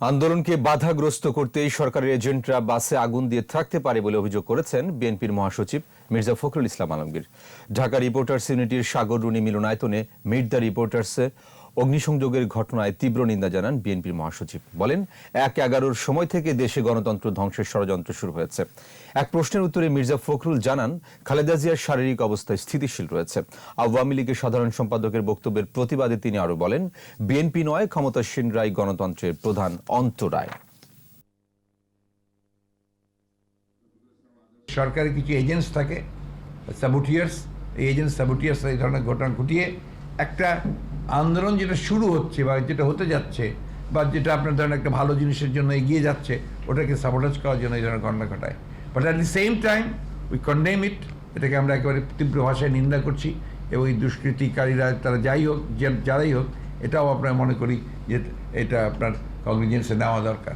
আন্দোলনকে বাধাগ্রস্ত করতেই সরকারের এজেন্টরা বাসে আগুন দিয়ে থাকতে পারে বলে অভিযোগ করেছেন বিএনপির মহাসচিব মির্জা ফখরুল ইসলাম আলমগীর। ঢাকা রিপোর্টার্স ইউনিটির সাগর রুনি মিলনায়তনে মিট দ্য রিপোর্টার্সে অগ্নিসংযোগের ঘটনায় তীব্র নিন্দা জানান বিএনপির মহাসচিব। বলেন, এক এগারোর সময় থেকে দেশে গণতন্ত্র ধ্বংসের ষড়যন্ত্র শুরু হয়েছে। এক প্রশ্নের উত্তরে মির্জা ফখরুল জানান, খালেদা জিয়ার শারীরিক অবস্থা স্থিতিশীল রয়েছে। আওয়ামী লীগের সাধারণ সম্পাদকের বক্তব্যের প্রতিবাদে তিনি আরও বলেন, বিএনপি নয় ক্ষমতাসীনরাই গণতন্ত্রের প্রধান অন্তরায় সরকারি কিছু এজেন্টস থাকে, সাবুটিয়ার্স, এই এজেন্ট সাবুটিয়ার্স এই ধরনের ঘটনা ঘটিয়ে একটা আন্দোলন যেটা শুরু হচ্ছে বা যেটা হতে যাচ্ছে বা যেটা আপনার ধরেন একটা ভালো জিনিসের জন্য এগিয়ে যাচ্ছে, ওটাকে সাপোর্টাইজ করার জন্য এই ধরনের ঘটনা ঘটায়। But at the same time we condemn it এটাকে আমরা একেবারে তীব্র ভাষায় নিন্দা করছি এবং এই দুষ্কৃতিকারীরা তারা যাই হোক যারাই হোক, এটাও আপনার মনে করি যে এটা আপনার কগনিজেন্সে নেওয়া দরকার।